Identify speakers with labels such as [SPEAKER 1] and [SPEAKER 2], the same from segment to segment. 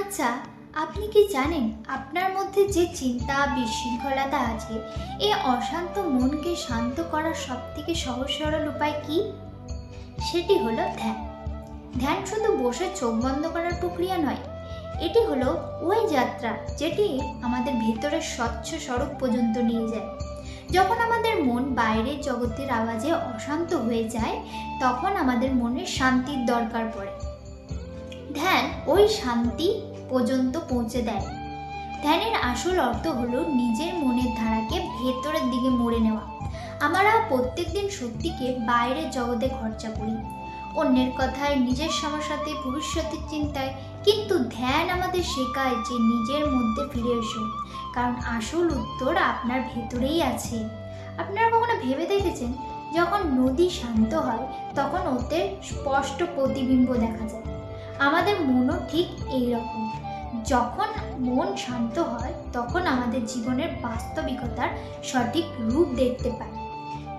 [SPEAKER 1] আচ্ছা আপনি কি জানেন আপনার মধ্যে যে চিন্তা বিশৃঙ্খলতা আছে এই অশান্ত মনকে শান্ত করার সব থেকে সহজ সরল উপায় কি? সেটি হলো ধ্যান। ধ্যান শুধু বসে চোখ বন্ধ করার প্রক্রিয়া নয়, এটি হলো ওই যাত্রা যেটি আমাদের ভেতরের স্বচ্ছ স্বরূপ পর্যন্ত নিয়ে যায়। যখন আমাদের মন বাইরের জগতের আওয়াজে অশান্ত হয়ে যায়, তখন আমাদের মনে শান্তির দরকার পড়ে। ধ্যান ওই শান্তি পর্যন্ত পৌঁছে দেয়। ধ্যানের আসল অর্থ হলো নিজের মনের ধারাকে ভেতরের দিকে মোড়ে নেওয়া। আমরা প্রত্যেক দিন সত্যিকে বাইরের জগতে খরচা করি। অন্যের কথায়, নিজের সমস্যাতে, ভবিষ্যতের চিন্তায়, কিন্তু ধ্যান আমাদের শেখায় যে নিজের মধ্যে ফিরে এসো, কারণ আসল উত্তর আপনার ভেতরেই আছে। আপনারা কখনো ভেবে দেখেছেন, যখন নদী শান্ত হয়, তখন ওতে স্পষ্ট প্রতিবিম্ব দেখা যায়? আমাদের মনও ঠিক এই রকম যখন মন শান্ত হয়, তখন আমাদের জীবনের বাস্তবিকতার সঠিক রূপ দেখতে পাই।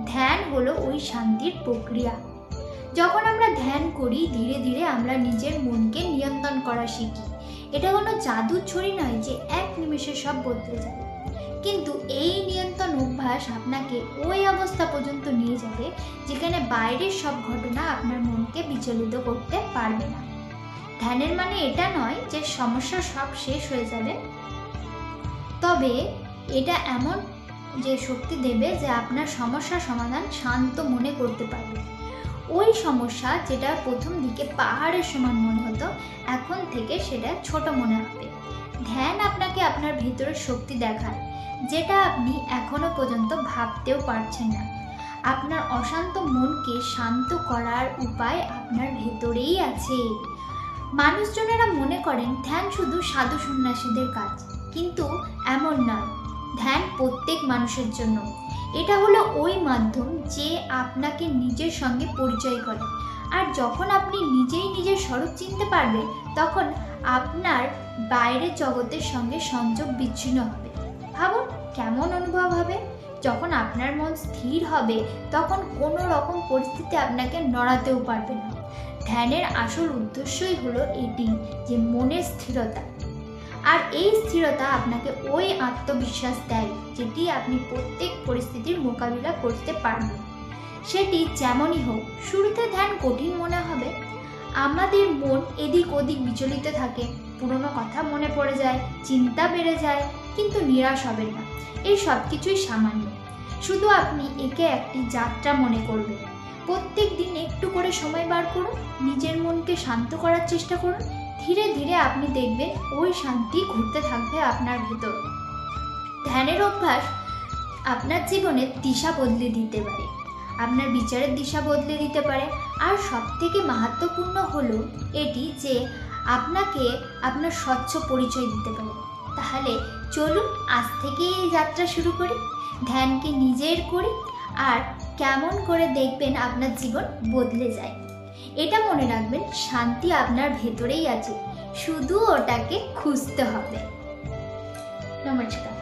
[SPEAKER 1] ধ্যান হলো ওই শান্তির প্রক্রিয়া। যখন আমরা ধ্যান করি, ধীরে ধীরে আমরা নিজের মনকে নিয়ন্ত্রণ করা শিখি। এটা কোনো জাদুর ছড়ি নয় যে এক নিমেষে সব বদলে যাবে কিন্তু এই নিয়ন্ত্রণ অভ্যাস আপনাকে ওই অবস্থা পর্যন্ত নিয়ে যাবে, যেখানে বাইরের সব ঘটনা আপনার মনকে বিচলিত করতে পারবে না। ধ্যানের মানে এটা নয় যে সমস্যা সব শেষ হয়ে যাবে। তবে এটা এমন যে শক্তি দেবে যে আপনার সমস্যার সমাধান শান্ত মনে করতে পারবে। ওই সমস্যা যেটা প্রথম দিকে পাহাড়ের সমান মনে হতো, এখন থেকে সেটা ছোট মনে হবে। ধ্যান আপনাকে আপনার ভেতরের শক্তি দেখায়, যেটা আপনি এখনও পর্যন্ত ভাবতেও পারছেন না। আপনার অশান্ত মনকে শান্ত করার উপায় আপনার ভেতরেই আছে। মানুষজনেরা মনে করেন ধ্যান শুধু সাধু সন্ন্যাসীদের কাজ, কিন্তু এমন নয়। ধ্যান প্রত্যেক মানুষের জন্য। এটা হলো ওই মাধ্যম যে আপনাকে নিজের সঙ্গে পরিচয় করে। আর যখন আপনি নিজেই নিজের স্বরূপ চিনতে পারবেন তখন আপনার বাইরের জগতের সঙ্গে সংযোগ বিচ্ছিন্ন হবে। ভাবুন, কেমন অনুভব হবে? যখন আপনার মন স্থির হবে, তখন কোনো রকম পরিস্থিতি আপনাকে নড়াতেও পারবে না। ধ্যানের আসল উদ্দেশ্যই হলো এটি, যে মনের স্থিরতা। আর এই স্থিরতা আপনাকে ওই আত্মবিশ্বাস দেয়, যেটি আপনি প্রত্যেক পরিস্থিতির মোকাবিলা করতে পারবেন। সেটি যেমনই হোক, শুরুতে ধ্যান কঠিন মনে হবে। আমাদের মন এদিক ওদিক বিচলিত থাকে, পুরনো কথা মনে পড়ে যায়, চিন্তা বেড়ে যায়, কিন্তু নিরাশ হবেন না। এই সব কিছুই সামান্য। শুধু আপনি একে একটি যাত্রা মনে করবেন। প্রত্যেক দিন একটু করে সময় বার করুন, নিজের মনকে শান্ত করার চেষ্টা করুন, ধীরে ধীরে আপনি দেখবেন ওই শান্তি ঘুরতে থাকবে আপনার ভেতর। ধ্যানের অভ্যাস আপনার জীবনের দিশা বদলে দিতে পারে, আপনার বিচারের দিশা বদলে দিতে পারে, আর সব থেকে মাহাত্মপূর্ণ হলো এটি যে আপনাকে আপনার স্বচ্ছ পরিচয় দিতে পারে। তাহলে চলুন আজ থেকে এই যাত্রা শুরু করি, ধ্যানকে নিজের করি, আর কেমন করে দেখবেন আপনার জীবন বদলে যায়। এটা মনে রাখবেন, শান্তি আপনার ভেতরেই আছে। শুধু ওটাকে খুঁজতে হবে। নমস্কার।